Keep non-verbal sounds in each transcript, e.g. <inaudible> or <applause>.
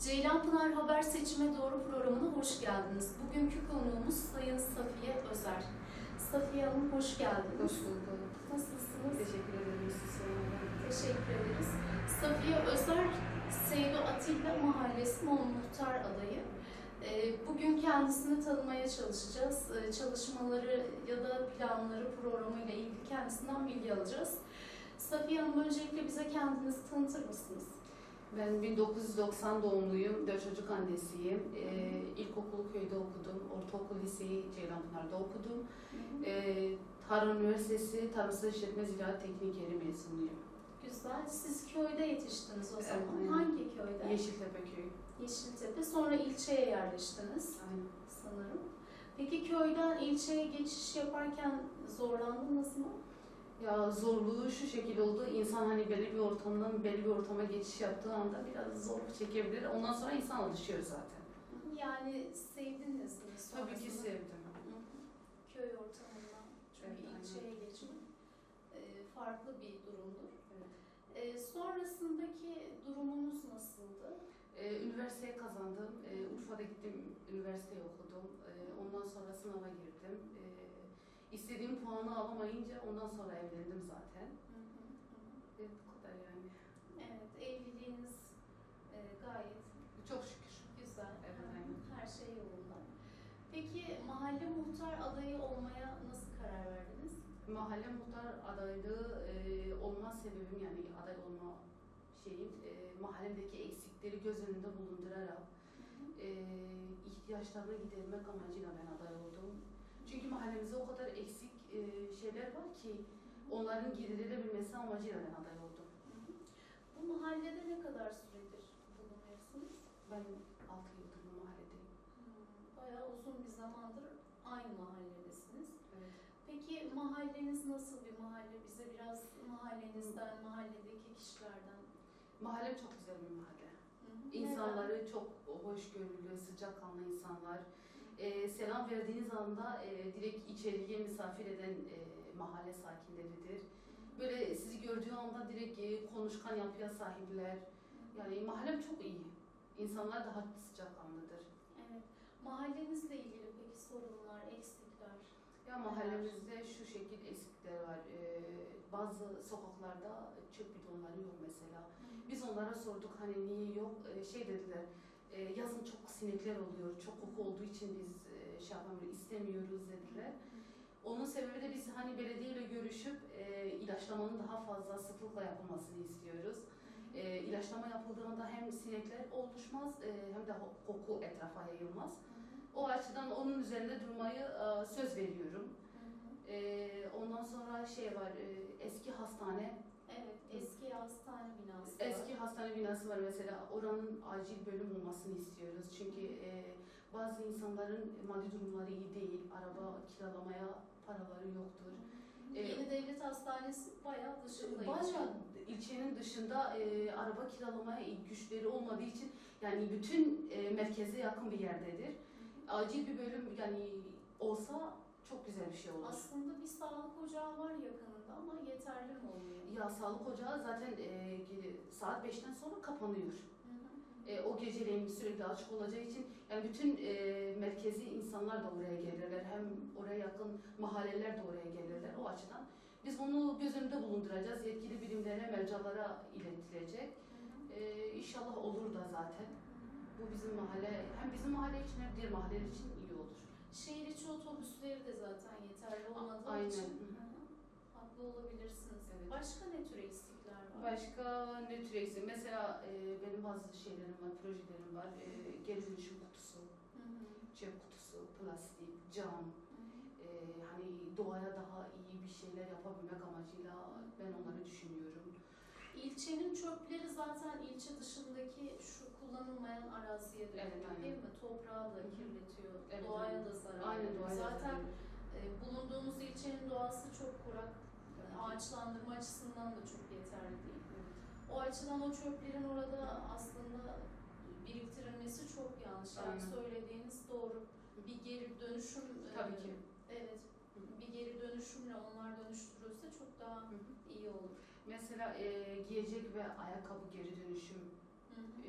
Ceylanpınar Haber Seçime Doğru programına hoş geldiniz. Bugünkü konuğumuz Sayın Safiye Özer. Safiye Hanım hoş geldiniz. Hoş bulduk. Nasılsınız? Teşekkür ederim. Teşekkür ederiz. Safiye Özer, Seydo Atilla Mahallesi Mon Muhtar adayı. Ee, Bugün kendisini tanımaya çalışacağız. Ee, Çalışmaları ya da planları, programıyla ilgili kendisinden bilgi alacağız. Safiye Hanım öncelikle bize kendinizi tanıtır mısınız? Ben 1990 doğumluyum, dört çocuk annesiyim. Ee, ilkokulu köyde okudum, ortaokul liseyi Ceylanpınar'da okudum. Ee, Harun Üniversitesi Tarımsal İşletme Ziraat Teknik Yeri mezunuyum. Güzel. Siz köyde yetiştiniz o zaman. Evet. Hangi köyde? Yeşiltepe Köyü. Yeşiltepe. Sonra ilçeye yerleştiniz Aynen. sanırım. Peki köyden ilçeye geçiş yaparken zorlandınız mı? Ya zorluğu şu şekilde oldu. İnsan hani belli bir ortamdan belli bir ortama geçiş yaptığı anda biraz zorluk çekebilir. Ondan sonra insan alışıyor zaten. Yani sevdiniz mi Tabii ki sevdim. Hı hı. Köy ortamından çünkü Evet, ilçeye geçmek e, farklı bir durumdur. Evet. E, sonrasındaki durumunuz nasıldı? Ee, üniversiteye kazandım. Urfa'da gittim, üniversiteyi okudum. Ondan sonra sınava girdim. İstediğim puanı alamayınca ondan sonra evlendim zaten. Hı hı hı. Evet, bu kadar yani. Evet, evliliğiniz e, gayet Çok şükür. güzel. Evet, Hı hı, aynen. Her şey yolunda. Peki mahalle muhtar adayı olmaya nasıl karar verdiniz? Mahalle muhtar adaylığı e, olma sebebim yani aday olma şeyim e, mahallemdeki eksikleri göz önünde bulundurarak e, ihtiyaçlarını gidermek amacıyla ben aday oldum. Çünkü mahallemizde o kadar eksik e, şeyler var ki onların giderilebilmesi amacıyla ben aday oldum. Hı hı. Bu mahallede ne kadar süredir bulunuyorsunuz? Ben 6 yıldır bu mahalledeyim. Hmm, Bayağı uzun bir zamandır aynı mahalledesiniz. Evet. Peki mahalleniz nasıl bir mahalle? Bize biraz mahallenizden, mahalledeki kişilerden. Mahallem çok güzel bir mahalle. Hı hı. İnsanları çok hoşgörülü, sıcakkanlı insanlar. Ee, selam verdiğiniz anda e, direkt içeriye misafir eden e, mahalle sakinleridir. Böyle sizi gördüğü anda direkt e, konuşkan yapıya sahipler. Yani mahallem çok iyi. İnsanlar daha sıcakkanlıdır. Evet. Mahallenizle ilgili peki sorunlar, eksikler? Ya mahallemizde şu şekil eksikler var. Ee, bazı sokaklarda çöp bidonları yok mesela. Biz onlara sorduk hani niye yok? Ee, şey dediler, e, yazın çok sinekler oluyor, çok koku olduğu için biz e, şey yapamıyoruz, istemiyoruz dediler. Onun sebebi de biz hani belediyeyle görüşüp e, ilaçlamanın daha fazla sıklıkla yapılmasını istiyoruz. E, ilaçlama yapıldığında hem sinekler oluşmaz e, hem de koku etrafa yayılmaz. O açıdan onun üzerinde durmayı e, söz veriyorum. E, ondan sonra şey var, e, eski hastane, Evet, eski hastane binası. var. eski binası var mesela. Oranın acil bölüm olmasını istiyoruz. Çünkü e, bazı insanların maddi durumları iyi değil, araba kiralamaya paraları yoktur. E, Yeni Devlet Hastanesi bayağı dışında. Bayağı ilçenin dışında e, araba kiralamaya güçleri olmadığı için yani bütün e, merkeze yakın bir yerdedir. Acil bir bölüm yani olsa çok güzel bir şey olur. Aslında bir sağlık ocağı var yakınında ama yeterli mi oluyor? Ya sağlık ocağı zaten e, saat 5'ten sonra kapanıyor. Hı hı. E, o geceleyin sürekli açık olacağı için yani bütün e, merkezi insanlar da oraya gelirler. Hem oraya yakın mahalleler de oraya gelirler o açıdan. Biz bunu göz önünde bulunduracağız. Yetkili birimlere, mercalara iletilecek. Hı hı. E, inşallah olur da zaten. Bu bizim mahalle, hem bizim mahalle için hem diğer mahalleler için. Şehir içi otobüsleri de zaten yeterli olmadığı aynen. için haklı olabilirsiniz. Evet. Başka ne tür eksikler var? Başka ne tür eksik? Mesela e, benim bazı şeylerim var, projelerim var. E, geri dönüşüm kutusu, Hı hı. çöp kutusu, plastik, cam. E, hani doğaya daha iyi bir şeyler yapabilmek amacıyla ben onları düşünüyorum. İlçenin çöpleri zaten ilçe dışındaki şu kullanılmayan araziye dönüyor Evet, aynen. değil mi? Toprağı da kirletiyor, Evet, doğaya aynen. da zarar Aynen veriyor. doğaya Zaten e, bulunduğumuz ilçenin doğası çok kurak, Evet. ağaçlandırma açısından da çok yeterli değil. O açıdan o çöplerin orada aslında biriktirilmesi çok yanlış. Yani Aynen. söylediğiniz doğru. Bir geri dönüşüm e, Tabii ki. Evet. Hı hı. Bir geri dönüşümle onlar dönüştürülse çok daha hı. iyi olur. Mesela e, giyecek ve ayakkabı geri dönüşüm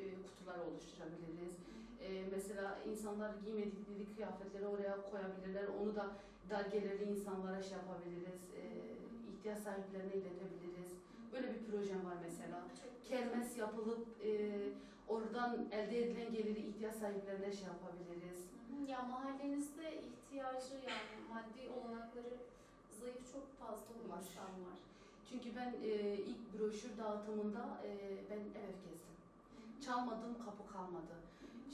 e, kutuları olur oluşturabiliriz. Ee, mesela insanlar giymedikleri kıyafetleri oraya koyabilirler. Onu da dar gelirli insanlara şey yapabiliriz. Ee, ihtiyaç sahiplerine iletebiliriz. Böyle bir projem var mesela. Kermes yapılıp e, oradan elde edilen geliri ihtiyaç sahiplerine şey yapabiliriz. Ya mahallenizde ihtiyacı yani maddi olanakları zayıf çok fazla Var. insan var. Çünkü ben e, ilk broşür dağıtımında e, ben ev gezdim. Çalmadığım kapı kalmadı.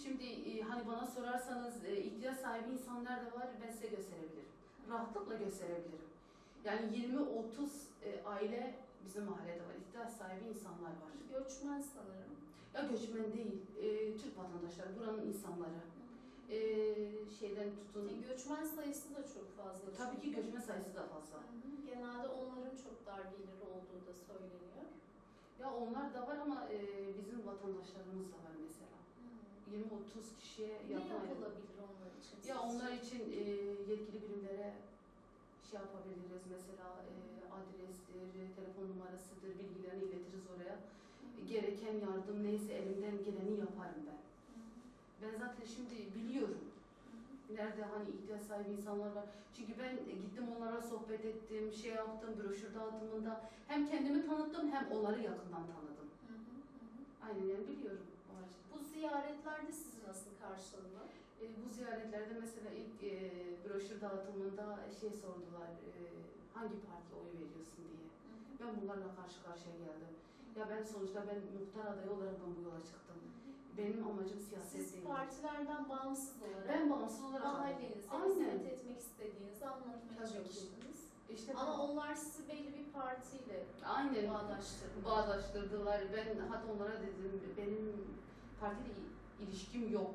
Şimdi e, hani bana sorarsanız e, ihtiyaç sahibi insanlar da var ben size gösterebilirim. Rahatlıkla gösterebilirim. Yani 20-30 e, aile bizim mahallede var. İhtiyaç sahibi insanlar var. Göçmen sanırım. Ya göçmen değil, e, Türk vatandaşları, buranın insanları. E, şeyden tutun. E, Göçmen sayısı da çok fazla. Tabii ki göçmen sayısı da fazla. Hı hı. Genelde onların çok dar geliri olduğu da söyleniyor. Ya onlar da var ama e, bizim vatandaşlarımız da var mesela. 20-30 kişiye Ne yapılabilir onlar için? Ya onlar için e, yetkili birimlere şey yapabiliriz mesela e, adrestir, telefon numarasıdır, bilgilerini iletiriz oraya. Hı. Gereken yardım neyse elimden geleni yaparım ben. Hı hı. Ben zaten şimdi biliyorum Hı hı. nerede hani ihtiyaç sahibi insanlar var. Çünkü ben gittim onlara sohbet ettim, şey yaptım, broşür dağıtımında hem kendimi tanıttım hem onları yakından tanıdım. Hı hı. Hı hı. Aynen yani biliyorum. Bu ziyaretlerde sizi nasıl karşıladılar? E, bu ziyaretlerde mesela ilk e, broşür dağıtımında şey sordular, e, hangi partiye oy veriyorsun diye. Ben bunlarla karşı karşıya geldim. Ya ben sonuçta ben muhtar adayı olarak ben bu yola çıktım. Benim amacım siyaset Siz değil. partilerden bağımsız olarak Ben bağımsız olarak mahallenize Aynen. hizmet etmek istediğinizi anlatmaya Tabii ki. çalıştınız. İşte Ama onlar sizi belli bir partiyle aynen bağdaştırdı. bağdaştırdılar. Ben hatta onlara dedim benim partiyle il- ilişkim yok.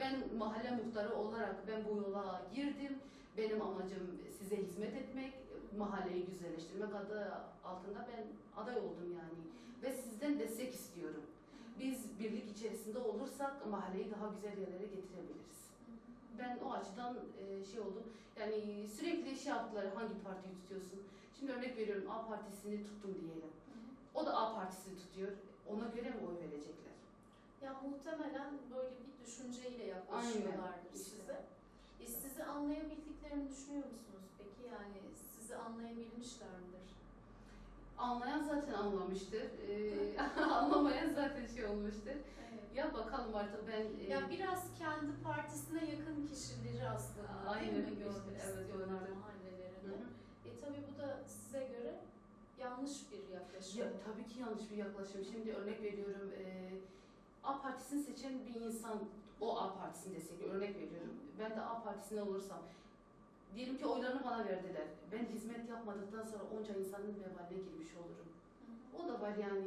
Ben mahalle muhtarı olarak ben bu yola girdim. Benim amacım size hizmet etmek, mahalleyi güzelleştirmek adı altında ben aday oldum yani. Ve sizden destek istiyorum. Biz birlik içerisinde olursak mahalleyi daha güzel yerlere getirebiliriz. Ben o açıdan e, şey oldum. Yani sürekli şey yaptılar hangi partiyi tutuyorsun? Şimdi örnek veriyorum A partisini tuttum diyelim. O da A partisini tutuyor. Ona göre mi oy verecekler? Ya muhtemelen böyle bir düşünceyle yaklaşıyorlardır İşte. size. E, sizi anlayabildiklerini düşünüyor musunuz peki? Yani sizi anlayabilmişler midir? Anlayan zaten anlamıştır. Ee, <laughs> anlamayan zaten şey olmuştur. Evet. Ya bakalım artık ben... e, Ya biraz kendi partisine yakın kişileri aslında Aynen, değil mi işte, görmek evet, istiyorlar mahallelerinde. E tabii bu da size göre yanlış bir yaklaşım. Ya tabii ki yanlış bir yaklaşım. Şimdi örnek veriyorum. E, A partisini seçen bir insan o A partisini destekliyor. Örnek veriyorum. Ben de A partisine olursam diyelim ki oylarını bana verdiler. Ben hizmet yapmadıktan sonra onca insanın vebaline girmiş olurum. Hı hı. O da var yani.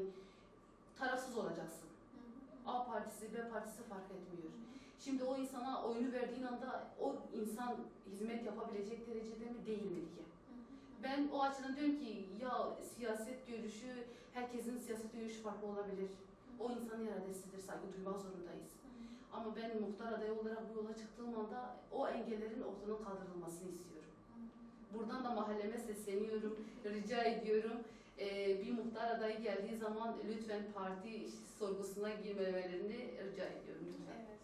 Tarafsız olacaksın. Hı hı. A partisi, B partisi fark etmiyor. Şimdi o insana oyunu verdiğin anda o insan hizmet yapabilecek derecede mi değil mi diye. Ben o açıdan diyorum ki ya siyaset görüşü, herkesin siyaset görüşü farklı olabilir. O insanın iradesidir, saygı duymak zorundayız. Ama ben muhtar adayı olarak bu yola çıktığım anda o engellerin ortadan kaldırılmasını istiyorum. Buradan da mahalleme sesleniyorum, rica ediyorum. Ee, bir muhtar adayı geldiği zaman lütfen parti sorgusuna girmemelerini rica ediyorum lütfen. Evet.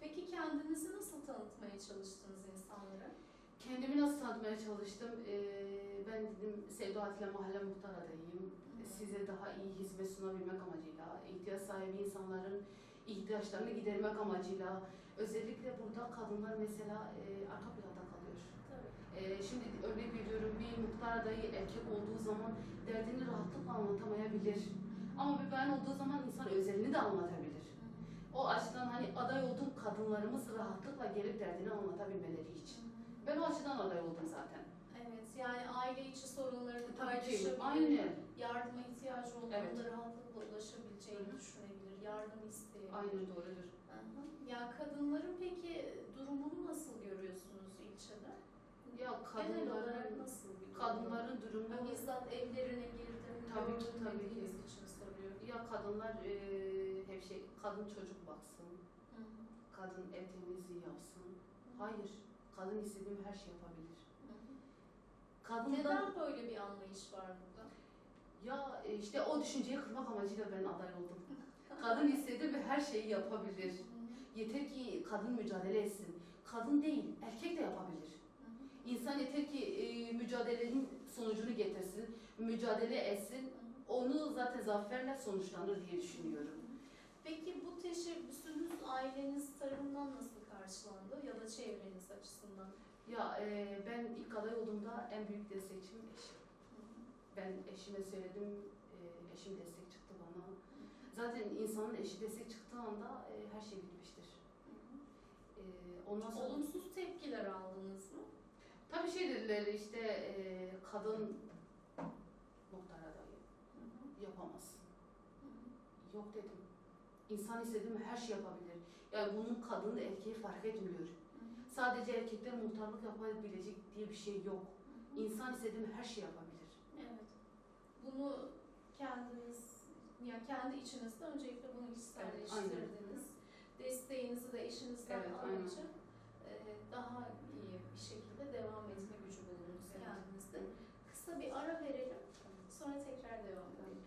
Peki kendinizi nasıl tanıtmaya çalıştınız insanlara? Kendimi nasıl tanıtmaya çalıştım? Ee, ben dedim Sevda Atilla Mahalle Muhtar adayıyım. Size daha iyi hizmet sunabilmek amacıyla, ihtiyaç sahibi insanların ihtiyaçlarını gidermek amacıyla, özellikle burada kadınlar mesela e, arka planda kalıyor. Tabii. E, şimdi örnek veriyorum bir muhtar adayı erkek olduğu zaman derdini rahatlıkla anlatamayabilir. Ama bir bayan olduğu zaman insan özelini de anlatabilir. O açıdan hani aday olduğum kadınlarımız rahatlıkla gelip derdini anlatabilmeleri için. Ben o açıdan aday oldum zaten. Evet, yani aile içi sorunlarını paylaşabilir, Aynen. yardıma ihtiyacı olduğunda Evet. rahatlıkla ulaşabileceğini Hı hı. düşünebilir, yardım isteyebilir. Aynen doğrudur. Hı hı. Ya kadınların peki durumunu nasıl görüyorsunuz ilçede? Ya Genel olarak kadınların, nasıl bir durum? kadınların durumu Ben bizzat evlerine girdim, Tabii ki, gördüm tabii ki. dediğiniz için soruyorum. ya kadınlar e, hep şey kadın çocuk baksın, Hı hı. kadın ev temizliği yapsın. Hayır, kadın istediğim her şey yapabilir. Kadından Neden böyle bir anlayış var burada? ya e, işte o düşünceyi kırmak amacıyla ben aday oldum. Kadın istediğim her şeyi yapabilir. Yeter ki kadın mücadele etsin. Kadın değil, erkek de yapabilir. İnsan yeter ki e, mücadelenin sonucunu getirsin, mücadele etsin. Onu zaten zaferle sonuçlanır diye düşünüyorum. Peki bu teşebbüsünüz aileniz tarafından nasıl karşılandı ya da çevreniz açısından? Ya e, ben ilk aday olduğumda en büyük destekçim eşim. Ben eşime söyledim, e, eşim destek çıktı bana. Zaten insanın eşi destek çıktığı anda e, her şey bitmiştir. E, ondan sonra Olumsuz tepkiler aldınız mı? tabii şey dediler işte e, kadın muhtar adayı yapamazsın. Yok dedim. İnsan istediği her şey yapabilir. Yani bunun kadın da erkeği fark etmiyor. Sadece erkekler muhtarlık yapabilecek diye bir şey yok. İnsan istediği her şey yapabilir. Evet. Bunu kendiniz, yani kendi içinizde öncelikle bunu içselleştirdiniz. Desteğinizi de eşinizden evet, alınca e, daha iyi bir şekilde devam etme gücü bulunuz kendinizde. Kısa bir ara verelim, sonra tekrar devam edelim.